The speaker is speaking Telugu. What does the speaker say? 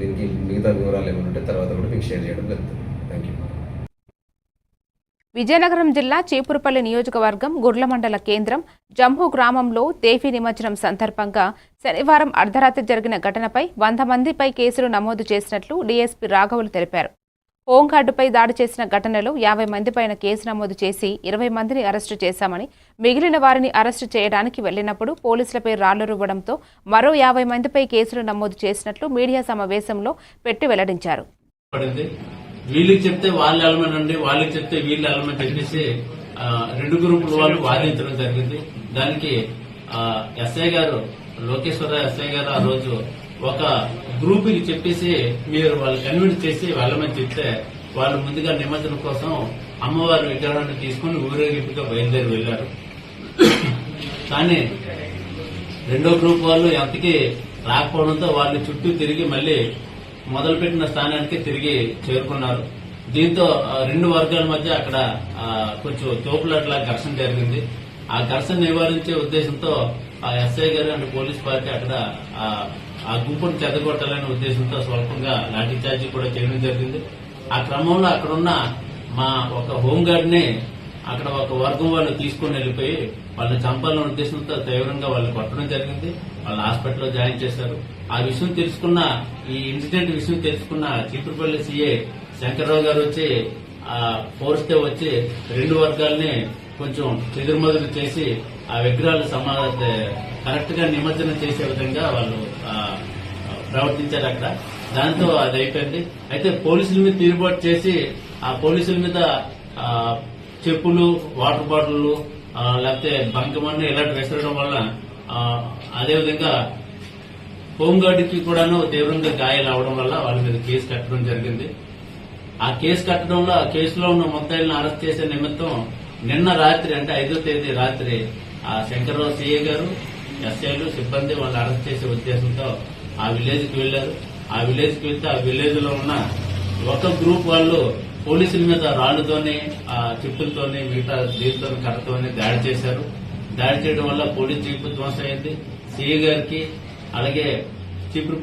దీనికి మిగతా వివరాలు ఏమైనా ఉంటే తర్వాత కూడా మీకు షేర్ చేయడం జరుగుతుంది. థ్యాంక్ యూ విజయనగరం జిల్లా చీపురుపల్లి నియోజకవర్గం గుర్ల మండల కేంద్రం జంభు గ్రామంలో దేవి నిమజ్జనం సందర్భంగా శనివారం అర్ధరాత్రి జరిగిన ఘటనపై వంద మందిపై కేసులు నమోదు చేసినట్లు డీఎస్పీ రాఘవులు తెలిపారు. హోంగార్డుపై దాడి చేసిన ఘటనలో యాభై మందిపైన కేసు నమోదు చేసి ఇరవై మందిని అరెస్టు చేశామని మిగిలిన వారిని అరెస్టు చేయడానికి వెళ్ళినప్పుడు పోలీసులపై రాళ్ళు రువ్వడంతో మరో యాభై మందిపై కేసులు నమోదు చేసినట్లు మీడియా సమావేశంలో పెట్టి వెల్లడించారు. వీళ్ళకి చెప్తే వాళ్ళు ఎలమెంట్ అండి వాళ్ళకి చెప్తే వీళ్ళు ఎలమెంట్ చెప్పేసి రెండు గ్రూపుల వాళ్ళు వాదించడం జరిగింది. దానికి ఎస్ఐ గారు లోకేశ్వర ఎస్ఐ గారు ఆ రోజు ఒక గ్రూప్కి చెప్పేసి మీరు వాళ్ళు కన్విన్స్ చేసి వెళ్ళమని చెప్తే వాళ్ళు ముందుగా నిమజ్జనం కోసం అమ్మవారి విగ్రహాన్ని తీసుకుని ఊరేగింపుగా బయలుదేరి వెళ్ళారు కానీ రెండో గ్రూప్ వాళ్ళు ఎంతకి రాకపోవడంతో వాళ్ళు చుట్టూ తిరిగి మళ్ళీ మొదలుపెట్టిన స్థానానికి తిరిగి చేరుకున్నారు. దీంతో రెండు వర్గాల మధ్య అక్కడ కొంచెం తోపులట్లా ఘర్షణ జరిగింది. ఆ ఘర్షణ నివారించే ఉద్దేశంతో ఆ ఎస్ఐ గారు అండ్ పోలీస్ పార్టీ అక్కడ ఆ, గుంపును చెదగొట్టాలనే ఉద్దేశంతో స్వల్పంగా లాఠీ చార్జీ కూడా చేయడం జరిగింది. ఆ క్రమంలో అక్కడున్న మా ఒక హోంగార్డ్ని అక్కడ ఒక వర్గం వాళ్ళు తీసుకుని వెళ్ళిపోయి వాళ్ళని చంపాలనే ఉద్దేశంతో తీవ్రంగా వాళ్ళు కొట్టడం జరిగింది. వాళ్ళు హాస్పిటల్లో జాయిన్ చేశారు. ఆ విషయం తెలుసుకున్న ఈ ఇన్సిడెంట్ విషయం తెలుసుకున్న చీపురుపల్లి సీఏ శంకర్రావు గారు వచ్చి ఆ ఫోర్స్తో వచ్చి రెండు వర్గాల్ని కొంచెం ఎదురుమదులు చేసి ఆ విగ్రహాలు సమా కరెక్ట్గా నిమజ్జనం చేసే విధంగా వాళ్ళు ప్రవర్తించారు అక్కడ. దాంతో అది అయిపోయింది. అయితే పోలీసుల మీద తిరుగుబాటు చేసి ఆ పోలీసుల మీద చెప్పులు వాటర్ బాటిల్ లేకపోతే బంకమన్ను ఇలాంటి విసరడం వల్ల అదేవిధంగా హోంగార్డుకి కూడాను తీవ్రంగా గాయాలు అవడం వల్ల వాళ్ళ మీద కేసు కట్టడం జరిగింది. ఆ కేసు కట్టడంలో ఆ కేసులో ఉన్న ముద్దాయిలను అరెస్ట్ చేసే నిమిత్తం నిన్న రాత్రి అంటే ఐదో తేదీ రాత్రి ఆ శంకర్రావు సీఏ గారు ఎస్ఐలు సిబ్బంది వాళ్ళు అరెస్ట్ చేసే ఉద్దేశంతో ఆ విలేజ్కి వెళ్ళారు ఆ విలేజ్కి వెళ్తే ఆ విలేజ్లో ఉన్న ఒక గ్రూప్ వాళ్ళు పోలీసుల మీద రాళ్ళతోని ఆ చిప్పులతోని మిగతా దీంతో కర్రతోని దాడి చేశారు. దాడి చేయడం వల్ల పోలీస్ జీపు ధ్వంసం అయింది సీఏ గారికి అలాగే చీపురు